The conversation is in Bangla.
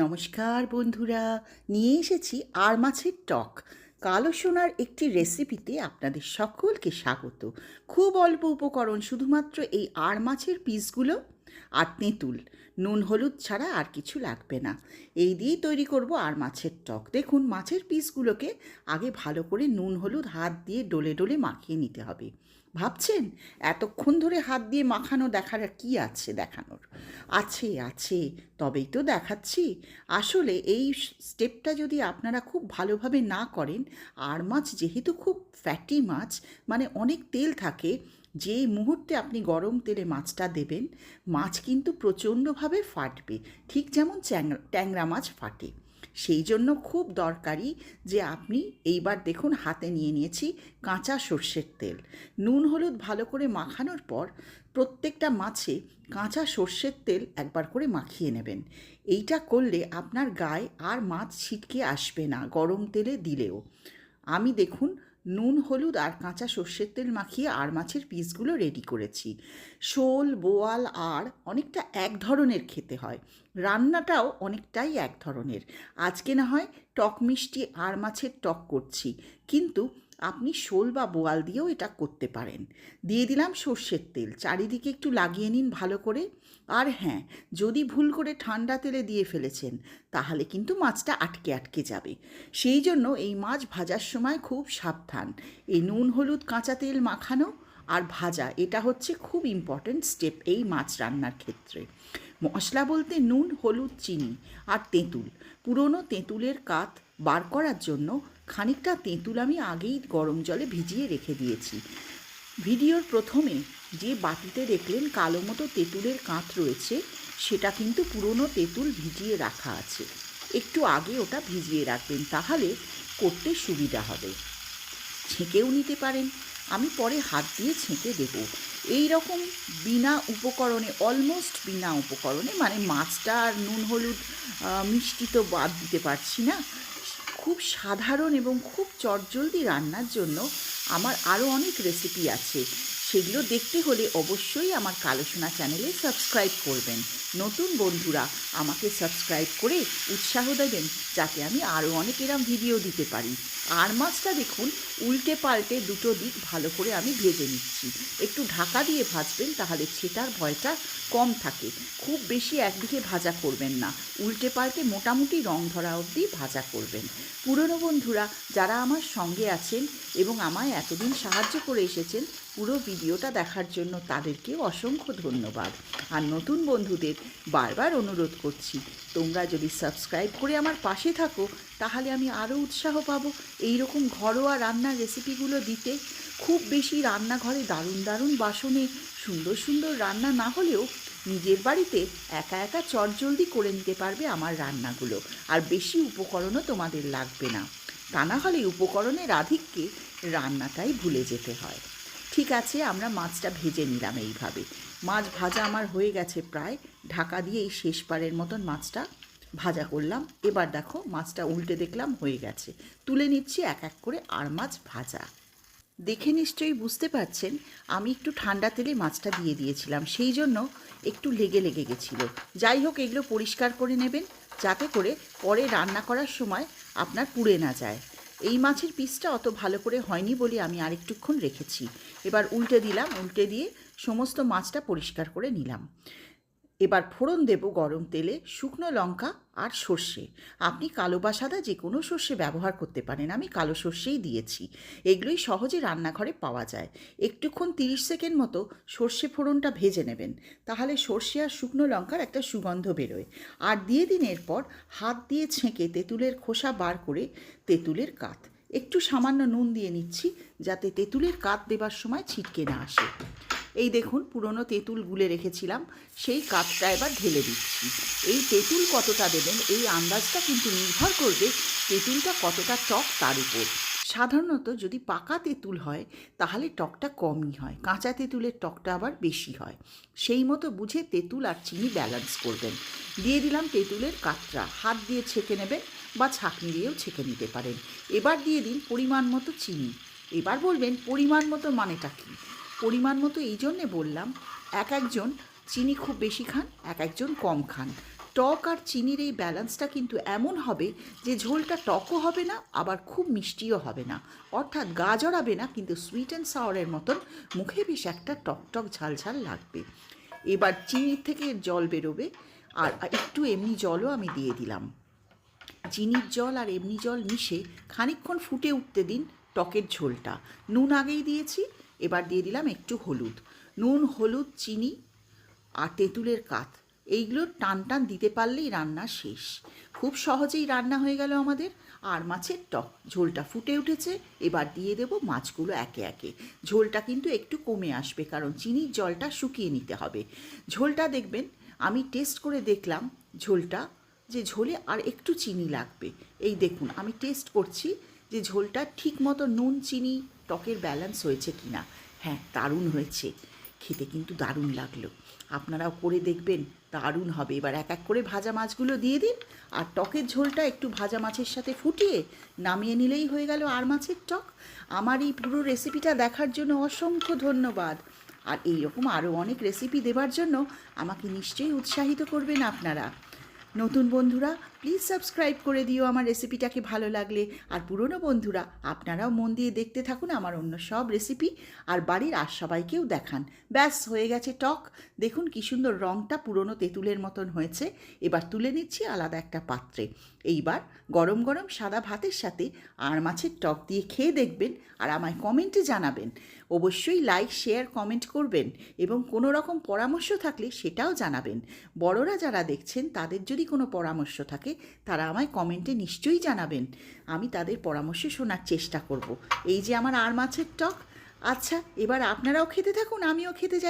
নমস্কার বন্ধুরা, নিয়ে এসেছি আর মাছের টক। কালো সোনার একটি রেসিপিতে আপনাদের সকলকে স্বাগত। খুব অল্প উপকরণ, শুধুমাত্র এই আর মাছের পিসগুলো আর তেঁতুল। নুন, হলুদ ছাড়া আর কিছু লাগবে না। এই দিয়েই তৈরি করব আর মাছের টক। দেখুন, মাছের পিসগুলোকে আগে ভালো করে নুন, হলুদ হাত দিয়ে ডলে ডলে মাখিয়ে নিতে হবে। ভাবছেন? এতক্ষণ ধরে হাত দিয়ে মাখানো দেখার কি আছে দেখানোর? আছে আছে, তবেই তো দেখাচ্ছি। আসলে এই স্টেপটা যদি আপনারা খুব ভালোভাবে না করেন, আর মাছ যেহেতু খুব ফ্যাটি মাছ মানে অনেক তেল থাকে, যে মুহূর্তে আপনি গরম তেলে মাছটা দেবেন, মাছ কিন্তু প্রচণ্ডভাবে ফাটবে। ঠিক যেমন ট্যাংরা মাছ ফাটে। সেই জন্য খুব দরকারি যে আপনি এইবার দেখুন হাতে নিয়ে নিয়েছি কাঁচা সর্ষের তেল। নুন, হলুদ ভালো করে মাখানোর পর প্রত্যেকটা মাছে কাঁচা সর্ষের তেল একবার করে মাখিয়ে নেবেন। এইটা করলে আপনার গায়ে আর মাছ ছিটকে আসবে না গরম তেলে দিলেও। আমি দেখুন নুন, হলুদ আর কাঁচা সর্ষের তেল মাখিয়ে আর মাছের পিসগুলো রেডি করেছি। শোল, বোয়াল আর অনেকটা এক ধরনের খেতে হয়। রান্নাটাও অনেকটাই এক ধরনের। আজকে না হয় টক মিষ্টি আর মাছের টক করছি। কিন্তু আপনি শোল বা বোয়াল দিয়েও এটা করতে পারেন। দিয়ে দিলাম সর্ষের তেল। চারিদিকে একটু লাগিয়ে নিন ভালো করে। আর হ্যাঁ যদি ভুল করে ঠান্ডা তেলে দিয়ে ফেলেছেন, তাহলে কিন্তু মাছটা আটকে আটকে যাবে। সেই জন্য এই মাছ ভাজার সময় খুব সাবধান। এই নুন, হলুদ, কাঁচা তেল মাখানো আর ভাজা, এটা হচ্ছে খুব ইম্পর্ট্যান্ট স্টেপ এই মাছ রান্নার ক্ষেত্রে। মশলা বলতে নুন, হলুদ, চিনি আর তেঁতুল। পুরনো তেঁতুলের কাত বার করার জন্য খানিকটা তেঁতুল আমি আগেই গরম জলে ভিজিয়ে রেখে দিয়েছি। ভিডিওর প্রথমে যে বাটিতে দেখলেন কালো মতো তেঁতুলের কাঁত রয়েছে, সেটা কিন্তু পুরনো তেঁতুল ভিজিয়ে রাখা আছে। একটু আগে ওটা ভিজিয়ে রাখবেন, তাহলে করতে সুবিধা হবে। ছেঁকেও নিতে পারেন। আমি পরে হাত দিয়ে ছেঁকে দেব। এই রকম বিনা উপকরণে অলমোস্ট বিনা উপকরণে মানে মাছটা আর নুন, হলুদ মিষ্টি তো বাদ দিতে পারছি না খুব সাধারণ এবং খুব চটজলদি রান্নার জন্য আমার আরও অনেক রেসিপি আছে। সেগুলো দেখতে হলে অবশ্যই আমার কালো সোনা চ্যানেলে সাবস্ক্রাইব করবেন। নতুন বন্ধুরা আমাকে সাবস্ক্রাইব করে উৎসাহ দেবেন যাতে আমি আরও অনেক এরম ভিডিও দিতে পারি। আর মাছটা দেখুন, উল্টে পাল্টে দুটো দিক ভালো করে আমি ভেজে নিচ্ছি। একটু ঢাকা দিয়ে ভাজবেন তাহলে ছেটার ভয়টা কম থাকে। খুব বেশি একদিকে ভাজা করবেন না। উল্টে পাল্টে মোটামুটি রং ধরা অবধি ভাজা করবেন। পুরনো বন্ধুরা, যারা আমার সঙ্গে আছেন এবং আমায় এতদিন সাহায্য করে এসেছেন, পুরো ভিডিওটা দেখার জন্য তাদেরকে অসংখ্য ধন্যবাদ। আর নতুন বন্ধুদের বারবার অনুরোধ করছি, তোমরা যদি সাবস্ক্রাইব করে আমার পাশে থাকো, তাহলে আমি আরও উৎসাহ পাবো। এই রকম ঘরোয়া রান্নার রেসিপিগুলো দিতে খুব বেশি রান্নাঘরে দারুণ দারুণ বাসনে সুন্দর সুন্দর রান্না না হলেও নিজের বাড়িতে একা একা চটজলদি করে নিতে পারবে আমার রান্নাগুলো। আর বেশি উপকরণও তোমাদের লাগবে না। তা না হলে উপকরণের আধিক্যে রান্নাটাই ভুলে যেতে হয়। ঠিক আছে, আমরা মাছটা ভেজে নিলাম এইভাবে। মাছ ভাজা আমার হয়ে গেছে প্রায়। ঢাকা দিয়ে এই শেষবারের মতন মাছটা ভাজা করলাম। এবার দেখো, মাছটা উল্টে দেখলাম হয়ে গেছে। তুলে নিচ্ছি এক এক করে আর মাছ ভাজা। দেখে নিশ্চয়ই বুঝতে পারছেন, আমি একটু ঠান্ডা তেলে মাছটা দিয়ে দিয়েছিলাম। সেই জন্য একটু লেগে লেগে গেছিল। যাই হোক, এগুলো পরিষ্কার করে নেবেন, যাতে করে পরে রান্না করার সময় আপনার পুড়ে না যায়। এই মাছের পিসটা অত ভালো করে হয়নি বলে আমি আরেকটুক্ষণ রেখেছি। এবার উল্টে দিলাম, উল্টে দিয়ে সমস্ত মাছটা পরিষ্কার করে নিলাম। এবার ফোড়ন দেব গরম তেলে, শুকনো লঙ্কা আর সর্ষে। আপনি কালো বা সাদা যে কোনো সর্ষে ব্যবহার করতে পারেন, আমি কালো সর্ষেই দিয়েছি। এগুলোই সহজে রান্নাঘরে পাওয়া যায়। একটুক্ষণ তিরিশ সেকেন্ড মতো সর্ষে ফোড়নটা ভেজে নেবেন, তাহলে সর্ষে আর শুকনো লঙ্কার একটা সুগন্ধ বেরোয়। আর দিয়ে দিন এরপর হাত দিয়ে ছেঁকে তেঁতুলের খোসা বার করে তেঁতুলের কাত। একটু সামান্য নুন দিয়ে নিচ্ছি, যাতে তেঁতুলের কাত দেবার সময় ছিটকে না আসে। এই দেখুন পুরনো তেঁতুল গুলে রেখেছিলাম, সেই কাপটা এবার ঢেলে দিচ্ছি। এই তেঁতুল কতটা দেবেন, এই আন্দাজটা কিন্তু নির্ভর করবে তেঁতুলটা কতটা টক তার উপর। সাধারণত যদি পাকা তেঁতুল হয়, তাহলে টকটা কমই হয়, কাঁচা তেঁতুলের টকটা আবার বেশি হয়। সেই মতো বুঝে তেঁতুল আর চিনি ব্যালেন্স করবেন। দিয়ে দিলাম তেঁতুলের কাতরা, হাত দিয়ে ছেঁকে নেবেন বা ছাঁকনি দিয়েও ছেঁকে নিতে পারেন। এবার দিয়ে দিন পরিমাণ মতো চিনি। এবার বলবেন পরিমাণ মতো মানেটা কী? পরিমাণ মতো এই জন্যে বললাম, এক একজন চিনি খুব বেশি খান, এক একজন কম খান। টক আর চিনির এই ব্যালেন্সটা কিন্তু এমন হবে যে ঝোলটা টকও হবে না, আবার খুব মিষ্টিও হবে না। অর্থাৎ গা জড়াবে না, কিন্তু সুইট অ্যান্ড সাওয়ারের মতন মুখে বেশ একটা টক টক ঝাল ঝাল লাগবে। এবার চিনির থেকে জল বেরোবে, আর একটু এমনি জলও আমি দিয়ে দিলাম। চিনির জল আর এমনি জল মিশে খানিকক্ষণ ফুটে উঠতে দিন টকের ঝোলটা। নুন আগেই দিয়েছি এবার দিয়ে দিলাম একটু হলুদ। নুন, হলুদ, চিনি আর তেঁতুলের কাত। এইগুলো টান টান দিতে পারলেই রান্না শেষ। খুব সহজেই রান্না হয়ে গেল আমাদের। আর মাছের টক, ঝোলটা ফুটে উঠেছে। এবার দিয়ে দেব মাছগুলো একে একে। ঝোলটা কিন্তু একটু কমে আসবে, কারণ চিনির জলটা শুকিয়ে নিতে হবে। ঝোলটা দেখবেন, আমি টেস্ট করে দেখলাম ঝোলটা যে ঝোলে আর একটু চিনি লাগবে। এই দেখুন, আমি টেস্ট করছি। যে ঝোলটা ঠিক মতো নুন, চিনি, টকের ব্যালেন্স হয়েছে কিনা। হ্যাঁ দারুণ হয়েছে। খেতে কিন্তু দারুণ লাগল। আপনারাও করে দেখবেন, দারুণ হবে। এবার এক এক করে ভাজা মাছগুলো দিয়ে দিন, আর টকের ঝোলটা একটু ভাজা মাছের সাথে ফুটিয়ে নামিয়ে নিলেই হয়ে গেল আর মাছের টক। আমার এই পুরো রেসিপিটা দেখার জন্য অসংখ্য ধন্যবাদ। আর এইরকম আরও অনেক রেসিপি দেবার জন্য আমাকে নিশ্চয়ই উৎসাহিত করবেন আপনারা। নতুন বন্ধুরা প্লিজ সাবস্ক্রাইব করে দিও, আমার রেসিপিটাকে ভালো লাগলে। আর পুরনো বন্ধুরা, আপনারাও মন দিয়ে দেখতে থাকুন আমার অন্য সব রেসিপি আর বাড়ির আর সবাইকেও দেখান। ব্যাস, হয়ে গেছে টক। দেখুন কি সুন্দর রঙটা পুরনো তেঁতুলের মতন হয়েছে। এবার তুলে নিচ্ছি আলাদা একটা পাত্রে। এইবার গরম গরম সাদা ভাতের সাথে আর মাছের টক দিয়ে খেয়ে দেখবেন আর আমায় কমেন্টে জানাবেন। অবশ্যই লাইক শেয়ার কমেন্ট করবেন এবং কোনো রকম পরামর্শ থাকলে সেটাও জানাবেন। বড়রা যারা দেখছেন, তাদের যদি কোনো পরামর্শ থাকে, তারা আমায় কমেন্টে নিশ্চয়ই জানাবেন। আমি তাদের পরামর্শ শোনার চেষ্টা করব। এই যে আমার আর মাছের টক আচ্ছা এবার আপনারাও খেতে থাকুন, আমিও খেতে যাই।